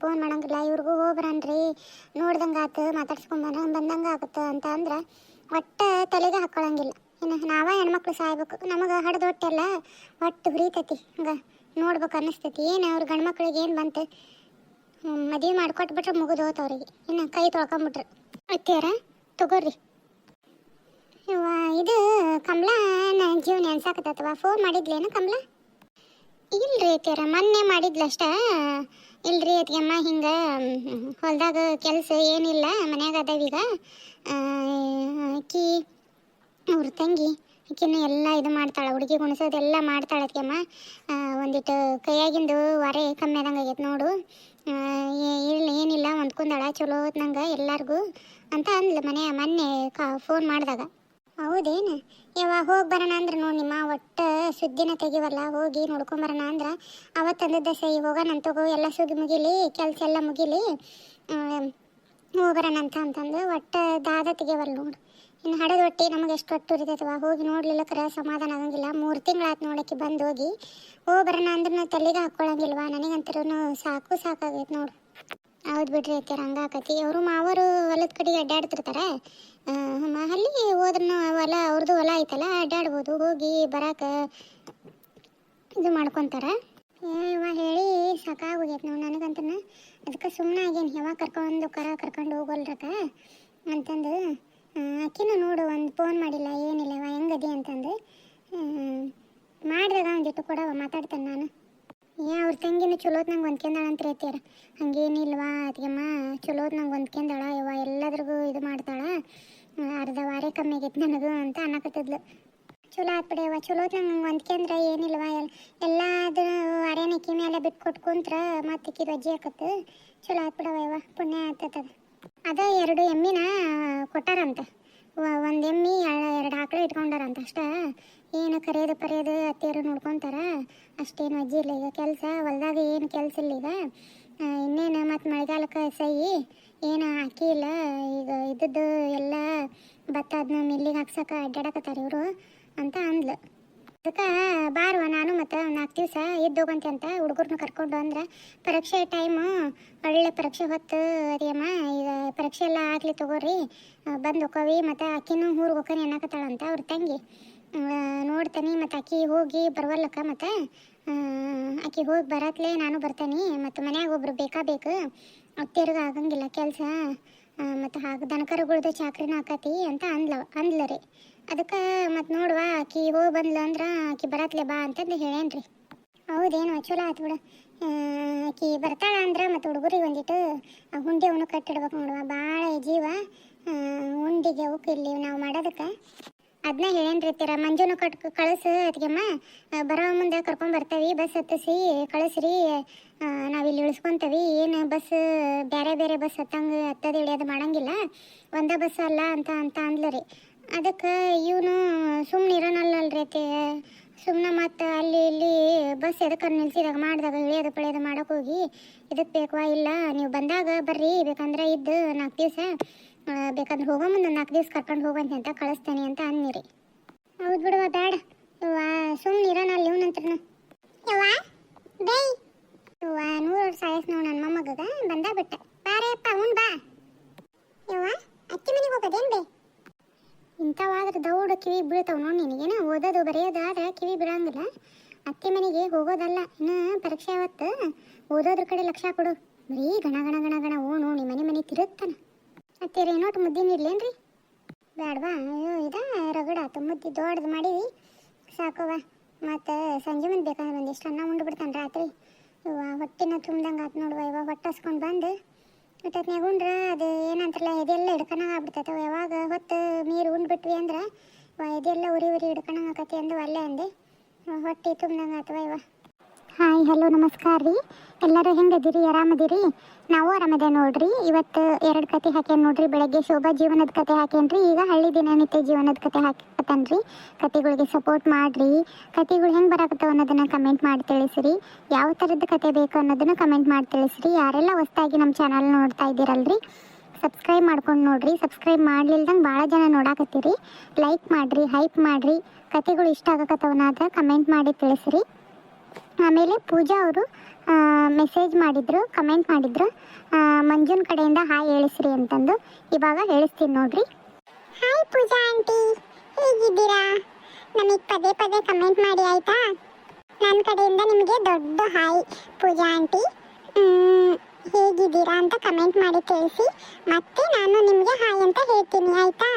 Phone ಮಾಡಂಗಿಲ್ಲ, ಇವ್ರಿಗೂ ಹೋಗ್ಬರನ್ರಿ. ನೋಡ್ದಂಗೆ ಆತು ಮಾತಾಡ್ಸ್ಕೊಂಬನ ಬಂದಂಗೆ ಆಗುತ್ತೆ ಅಂತ ಅಂದ್ರೆ ಒಟ್ಟು ತಲೆಗೆ ಹಾಕ್ಕೊಳಂಗಿಲ್ಲ ಇನ್ನು ನಾವ ಹೆಣ್ಮಕ್ಳು ಸಾಯ್ಬೇಕು, ನಮಗೆ ಹಡ್ದು ಹೊಟ್ಟೆಲ್ಲ ಒಟ್ಟು ಹುರಿತೈತಿ. ಹಂಗೆ ನೋಡ್ಬೇಕು ಅನ್ನಿಸ್ತೈತಿ. ಏನು ಅವ್ರ ಗಂಡ್ಮಕ್ಳಿಗೆ ಏನು ಬಂತು? ಮದುವೆ ಮಾಡ್ಕೊಟ್ಬಿಟ್ರೆ ಮುಗಿದು ಹೋತು ಅವ್ರಿಗೆ. ಇನ್ನು ಕೈ ತೊಳ್ಕೊಂಬಿಟ್ರು. ಅತ್ಯಾರ ತಗೋರಿ. ಇದು ಕಮಲ ಜೀವನ ಅನ್ಸಾಕತ್ತವ ಫೋನ್ ಮಾಡಿದ್ಲೇನು ಕಮಲಾ? ಇಲ್ರಿ ಅತ್ಯಾರ ಮೊನ್ನೆ ಮಾಡಿದ್ಲಷ್ಟ? ಇಲ್ರಿ ಅಮ್ಮ ಹಿಂಗೆ, ಹೊಲ್ದಾಗ ಕೆಲಸ ಏನಿಲ್ಲ, ಮನ್ಯಾಗ ಅದಾವೀಗ ಆಕಿ ಅವ್ರ ತಂಗಿ ಆಕಿನೂ ಎಲ್ಲ ಇದು ಮಾಡ್ತಾಳೆ, ಹುಡುಗಿ ಗುಣಿಸೋದೆಲ್ಲ ಮಾಡ್ತಾಳೆ ಅದಕ್ಕೆಮ್ಮ ಒಂದಿಟ್ಟು ಕೈಯಾಗಿಂದು ವಾರೆ ಕಮ್ಮಿ ಆದಂಗೆ ಆಗೈತೆ ನೋಡು. ಇಲ್ಲಿ ಏನಿಲ್ಲ, ಹೊಂದ್ಕೊಂಡಾಳ ಚಲೋ ನಂಗೆ ಎಲ್ಲರಿಗೂ ಅಂತ ಅಂದ್ಲು ಮನೆ ಮೊನ್ನೆ ಕಾ ಫೋನ್ ಮಾಡಿದಾಗ. ಹೌದೇನು? ಯಾವಾಗ ಹೋಗಿ ಬರೋಣ ಅಂದ್ರೆ ನೋಡಿ ನಿಮ್ಮ, ಒಟ್ಟು ಸುದ್ದಿನ ತೆಗಿವಲ್ಲ ಹೋಗಿ ನೋಡ್ಕೊಂಬರೋಣ ಅಂದ್ರೆ ಅವತ್ತಂದದ ಸೈ ಹೋಗೋಣ ತಗೋ ಎಲ್ಲ ಸುದ್ದಿ ಮುಗಿಲಿ, ಕೆಲಸ ಎಲ್ಲ ಮುಗಿಲಿ ಹೋಗ್ಬರೋಣ ಅಂತ ಅಂತಂದು ಒಟ್ಟು ದಾದ ತೆಗಿವಲ್ಲ ನೋಡು. ಇನ್ನು ಹಡದ ಹೊಟ್ಟೆ ನಮಗೆ ಎಷ್ಟು ಹೊಟ್ಟು ಉರಿತೈತವ? ಹೋಗಿ ನೋಡ್ಲಿಲ್ಲ ಕರೆ ಸಮಾಧಾನ ಆಗಂಗಿಲ್ಲ. ಮೂರು ತಿಂಗಳಾತು ನೋಡೋಕ್ಕೆ ಬಂದು ಹೋಗಿ ಹೋಗಿ ಬರೋಣ ಅಂದ್ರೆ ತಲೆಗೆ ಹಾಕ್ಕೊಳಂಗಿಲ್ವಾ ನನಗಂತರೂ ಸಾಕು ಸಾಕಾಗೈತೆ ನೋಡು. ಹೌದು ಬಿಡ್ರಿ ಅತ್ಯಾರ ಹಂಗಾಕತಿ ಅವರು ಮಾವರು ಹೊಲದ ಕಡೆಗೆ ಅಡ್ಡಾಡ್ತಿರ್ತಾರೆ ಅಲ್ಲಿ ಹೋದ್ರೂ ಹೊಲ ಅವ್ರದ್ದು ಹೊಲ ಐತಲ್ಲ ಅಡ್ಡಾಡ್ಬೋದು ಹೋಗಿ ಬರಾಕ ಇದು ಮಾಡ್ಕೊಂತಾರ. ಇವ ಹೇಳಿ ಸಾಕಾಗೋಗೈತೆ ನಾವು ನನಗಂತನ. ಅದಕ್ಕೆ ಸುಮ್ಮನೆ ಆಗೇನು, ಯಾವಾಗ ಕರ್ಕೊಂಡು, ಕರ ಕರ್ಕೊಂಡು ಹೋಗಲ್ರಕ ಅಂತಂದು ಆಕಿನೂ ನೋಡು, ಒಂದು ಫೋನ್ ಮಾಡಿಲ್ಲ, ಏನಿಲ್ಲ ಹೆಂಗದಿ ಅಂತಂದು. ಮಾಡಿದಾಗ ಒಂದಿಟ್ಟು ಕೊಡವ ಮಾತಾಡ್ತೇನೆ ನಾನು. ಏ, ಅವ್ರ ತಂಗಿನ ಚಲೋತ್ ನಂಗೆ ಹೊಂದ್ಕೊಂಡಾಳ ಅಂತ ಹೇಳ್ತೀರ. ಹಂಗೇನಿಲ್ವಾ ಅದಕ್ಕೆಮ್ಮ ಚಲೋತ್ ನಂಗೆ ಹೊಂದ್ಕೊಂಡಾಳ ಇವ ಎಲ್ಲದ್ರಿಗೂ ಇದು ಮಾಡ್ತಾಳ. ಅರ್ಧ ವಾರ ಕಮ್ಮಿ ಆಗೈತೆ ನನಗೂ ಅಂತ ಅನ್ನಕತ್ತಿದ್ಲು. ಚಲೋ ಆತ್ ಬಿಡವ ಚಲೋತ್ ನಂಗೆ ಹೊಂದ್ಕೊಂಡ್ರೆ ಏನಿಲ್ವಾ ಎಲ್ಲ ಎಲ್ಲಾದ್ರ ಅರೆನಕ್ಕಿ ಮೇಲೆ ಬಿಟ್ಟು ಕೊಟ್ಕೊಂತ್ರ ಕುಂತ್ರ ಮತ್ತೆ ಇಕ್ಕಿ ರಜ್ಜಿ ಹಾಕತ್ತು ಚಲೋ ಆತ್ ಬಿಡವ ಇವ ಪುಣ್ಯ ಆಗ್ತದ ಅದ. ಎರಡು ಎಮ್ಮಿನ ಕೊಟ್ಟಾರಂತ. ಒಂದು ಎಮ್ಮಿ ಎರಡು ಆಕಳು ಇಟ್ಕೊಂಡಾರಂತ ಅಷ್ಟ. ಏನು ಕರೆಯೋದು ಪರೆಯೋದು ಅತ್ತೆಯರು ನೋಡ್ಕೊಂತಾರ. ಅಷ್ಟೇನು ಅಜ್ಜಿ ಇಲ್ಲ ಈಗ ಕೆಲಸ ಹೊಲ್ದಾಗ ಏನು ಕೆಲಸ ಇಲ್ಲ ಈಗ ಇನ್ನೇನು ಮತ್ತು ಮಳೆಗಾಲಕ್ಕೆ ಸೈ ಏನು ಹಾಕಿ ಇಲ್ಲ, ಈಗ ಇದ್ದದ್ದು ಎಲ್ಲ ಭತ್ತ ಅದನ್ನ ಮಿಲ್ಲಿಗೆ ಹಾಕ್ಸಕ್ಕೆ ಅಡ್ಡಾಡಕತ್ತಾರ ಇವರು ಅಂತ ಅಂದ್ಲು. ಅದಕ್ಕೆ ಬಾರುವ ನಾನು ಮತ್ತು ನಾಲ್ಕು ದಿವಸ ಇದ್ದೋಗಂತೆ ಅಂತ ಹುಡುಗರನ್ನ ಕರ್ಕೊಂಡು ಅಂದ್ರೆ ಪರೀಕ್ಷೆ ಟೈಮು ಒಳ್ಳೆ ಪರೀಕ್ಷೆ ಹೊತ್ತು ಅದೇಮ್ಮ ಈಗ ಪರೀಕ್ಷೆ ಎಲ್ಲ ಆಗಲಿ ತಗೋರಿ ಬಂದು ಹೋಕವಿ ಮತ್ತು ಆಕಿನೂ ಊರಿಗೆ ಹೋಕನಿ ಅನ್ನಕತ್ತಾಳಂತ ಅವ್ರ ತಂಗಿ. ನೋಡ್ತೀನಿ ಮತ್ತು ಆಕಿ ಹೋಗಿ ಬರವಲ್ಲಕ್ಕ ಮತ್ತು ಅಕ್ಕಿ ಹೋಗಿ ಬರತ್ಲೆ ನಾನು ಬರ್ತಾನೆ, ಮತ್ತು ಮನ್ಯಾಗ ಒಬ್ರು ಬೇಕಾ ಬೇಕು ಅತ್ತಿರ್ಗ ಆಗಂಗಿಲ್ಲ ಕೆಲಸ ಮತ್ತು ಹಾಗೆ ದನಕರುಗಳ್ದು ಚಾಕ್ರಿನ ಹಾಕತಿ ಅಂತ ಅಂದ್ಲ ಅಂದ್ಲ ರೀ. ಅದಕ್ಕೆ ಮತ್ತು ನೋಡುವ, ಆಕಿ ಹೋಗಿ ಬಂದ್ಲ ಅಂದ್ರೆ ಆಕಿ ಬರತ್ಲೆ ಬಾ ಅಂತಂದು ಹೇಳೇನ್ರಿ. ಹೌದೇನು, ಚಲೋ ಆಯ್ತು ಬಿಡು. ಆಕಿ ಬರ್ತಾಳ ಅಂದ್ರೆ ಮತ್ತು ಹುಡುಗರಿಗೆ ಒಂದಿಟ್ಟು ಹುಂಡಿ ಅವನು ಕಟ್ಟಿಡ್ಬೇಕು ನೋಡುವ. ಭಾಳ ಜೀವ. ಹುಂಡಿಗೆ ಅವಕ್ಕೆ ಇಲ್ಲಿ ನಾವು ಮಾಡೋದಕ್ಕೆ. ಅದನ್ನ ಹೇಳೇನ್ರಿತ್ತೀರ ಮಂಜುನು ಕಟ್, ಕಳಿಸು ಅದಕ್ಕೆಮ್ಮ ಬರೋ ಮುಂದೆ ಕರ್ಕೊಂಡು ಬರ್ತಾವಿ, ಬಸ್ ಹತ್ತಿಸಿ, ಕಳಿಸ್ರಿ. ನಾವು ಇಲ್ಲಿ ಇಳಿಸ್ಕೊಂತೀವಿ. ಏನು ಬಸ್ ಬೇರೆ ಬೇರೆ ಬಸ್ ಹತ್ತಂಗೆ ಹತ್ತದ ಇಳಿಯೋದು ಮಾಡಂಗಿಲ್ಲ. ಒಂದೇ ಬಸ್ ಅಲ್ಲ ಅಂತ ಅಂತ ಅಂದ್ಲು ರೀ. ಅದಕ್ಕೆ ಇವನು ಸುಮ್ಮನೆ ಇರೋನಲ್ಲಲ್ರಿ ಸುಮ್ಮನೆ ಮತ್ತು ಅಲ್ಲಿ ಇಲ್ಲಿ ಬಸ್ ಎದಕ್ಕೆ ನಿಲ್ಸಿದಾಗ ಮಾಡಿದಾಗ ಇಳಿಯೋದು ಪಳಿಯೋದು ಮಾಡೋಕೆ ಹೋಗಿ ಇದಕ್ಕೆ ಬೇಕವಾ? ಇಲ್ಲ ನೀವು ಬಂದಾಗ ಬರ್ರಿ ಬೇಕಂದ್ರೆ ಇದ್ದು ನಾಲ್ಕು ದಿವಸ ಬೇಕಂದ್ರೆ ಹೋಗೋ ಮುಂದೆ ನಾಲ್ಕು ದಿವಸ ಕರ್ಕೊಂಡು ಹೋಗಂತೆ ಅಂತ ಕಳಿಸ್ತೇನೆ ಅಂತ ಅನ್ನಿರಿ. ಹೌದು ಬಿಡುವ ಬೇಡ. ಸುಮ್ಮನೆ ಇರೋಣ ಅಲ್ಲಿ ಇವನಂತ್ರನು ಯವ್ವ ಯವ್ವ ನೂರು ವರ್ಷ ಆಯಸ್ ನೋಡಿ ನನ್ನ ಮೊಮ್ಮಗಗ ಬಂದ ಬಿಟ್ಟ. ಬಾರೇಪ್ಪ ಹ್ಞೂ ಬಾ. ಯವ್ವ ಅಕ್ಕಿ ಮನೆಗೆ ಹೋಗೋದೇನ್ ಬೇ? ಇಂಥವಾದ್ರೆ ದೌಡ ಕಿವಿ ಬೀಳ್ತಾವ ನೋಡಿ ನಿನಗೇನ ಓದೋದು ಬರೆಯೋದಾದ್ರೆ ಕಿವಿ ಬೀಳಂಗಿಲ್ಲ. ಅತ್ತೆ ಮನೆಗೆ ಹೋಗೋದಲ್ಲ. ಇನ್ನು ಪರೀಕ್ಷೆ ಅವತ್ತು. ಓದೋದ್ರ ಕಡೆ ಲಕ್ಷ ಕೊಡು. ಬರೀ ಗಣ ಗಣ ಗಣ ಗಣ ಓ ನೋಡಿ ಮನೆ ಮನೆ ತಿರುತ್ತಾನ ಅತ್ತೆ ರೇನೋಟ್ ಮುದ್ದಿನ ಇರ್ಲೇನ್ರಿ ಬೇಡವಾ ಅಯ್ಯೋ, ಇದ ರಗಡ. ಮುದ್ದಿ ದೊಡ್ಡದು ಮಾಡಿವಿ ಸಾಕವ್ವ ಮತ್ತು ಸಂಜೆ ಮುಂದೆ ಬೇಕಾದ್ರೆ ಒಂದಿಷ್ಟು ಅನ್ನ ಉಂಡು ಬಿಡ್ತಾನೆ ರಾತ್ರಿ. ಇವ ಹೊಟ್ಟಿನ ತುಂಬ್ದಂಗೆ ಆತು ನೋಡುವ ಇವ ಹೊಟ್ಟೆ ಹಸ್ಕೊಂಡು ಬಂದು ಇಟ್ಟತ್ನ್ಯಾಗ ಉಂಡ್ರ, ಅದು ಏನಂತಾರಲ್ಲ ಇದೆಲ್ಲ ಹಿಡ್ಕಣಂಗೆ ಆಗ್ಬಿಡ್ತೈತೆ ಯಾವಾಗ ಹೊತ್ತು ನೀರು ಉಂಡ್ಬಿಟ್ವಿ ಅಂದ್ರೆ ಇದೆಲ್ಲ ಉರಿ ಉರಿ ಹಿಡ್ಕಣಂಗೆ ಆಕತಿ ಅಂದು ಅಲ್ಲೇ ಅಂದೆ. ಹೊಟ್ಟೆ ತುಂಬ್ದಂಗೆ ಅಥವಾ ಇವ ಹಾಯ್, ಹಲೋ, ನಮಸ್ಕಾರ ರೀ. ಎಲ್ಲರೂ ಹೆಂಗದಿರಿ? ಆರಾಮದಿರಿ? ನಾವು ಆರಾಮದೆ ನೋಡ್ರಿ. ಇವತ್ತು ಎರಡು ಕತೆ ಹಾಕ್ಯಾನ ನೋಡ್ರಿ. ಬೆಳಗ್ಗೆ ಶೋಭಾ ಜೀವನದ ಕತೆ ಹಾಕೇನ್ರಿ ಈಗ ಹಳ್ಳಿ ದಿನನಿತ್ಯ ಜೀವನದ ಕತೆ ಹಾಕತ್ತನ್ರಿ ಕತೆಗಳಿಗೆ ಸಪೋರ್ಟ್ ಮಾಡ್ರಿ. ಕತೆಗಳು ಹೆಂಗೆ ಬರಾಕತ್ತಾವ ಅನ್ನೋದನ್ನ ಕಮೆಂಟ್ ಮಾಡಿ ತಿಳಿಸ್ರಿ. ಯಾವ ಥರದ ಕತೆ ಬೇಕು ಅನ್ನೋದನ್ನ ಕಮೆಂಟ್ ಮಾಡಿ ತಿಳಿಸ್ರಿ. ಯಾರೆಲ್ಲ ಹೊಸ್ದಾಗಿ ನಮ್ಮ ಚಾನಲ್ ನೋಡ್ತಾ ಇದ್ದೀರಲ್ರಿ ಸಬ್ಸ್ಕ್ರೈಬ್ ಮಾಡ್ಕೊಂಡು ನೋಡ್ರಿ. ಸಬ್ಸ್ಕ್ರೈಬ್ ಮಾಡ್ಲಿಲ್ದಂಗೆ ಭಾಳ ಜನ ನೋಡಾಕತ್ತೀರಿ. ಲೈಕ್ ಮಾಡ್ರಿ ಹೈಪ್ ಮಾಡ್ರಿ. ಕತೆಗಳು ಇಷ್ಟ ಆಗಕತ್ತವನಾದ ಕಮೆಂಟ್ ಮಾಡಿ ತಿಳಿಸ್ರಿ. ಆಮೇಲೆ ಪೂಜಾ ಅವರು ಮೆಸೇಜ್ ಮಾಡಿದ್ರು ಕಮೆಂಟ್ ಮಾಡಿದ್ರು. ಮಂಜುನ್ ಕಡೆಯಿಂದ ಹಾಯ್ ಹೇಳಿಸ್ರಿ ಅಂತಂದು ಇವಾಗ ಹೇಳಿಸ್ತೀನಿ ನೋಡ್ರಿ. ಹಾಯ್ ಪೂಜಾ ಆಂಟಿ ಹೇಗಿದ್ದೀರಾ? ನಮಗೆ ಪದೇ ಪದೇ ಕಮೆಂಟ್ ಮಾಡಿ ಆಯ್ತಾ? ನನ್ನ ಕಡೆಯಿಂದ ನಿಮಗೆ ದೊಡ್ಡ ಹಾಯ್ ಪೂಜಾ ಆಂಟಿ ಹೇಗಿದ್ದೀರಾ ಅಂತ ಕಮೆಂಟ್ ಮಾಡಿ ತಿಳಿಸಿ. ಮತ್ತೆ ನಾನು ನಿಮಗೆ ಹಾಯ್ ಅಂತ ಹೇಳ್ತೀನಿ, ಆಯ್ತಾ?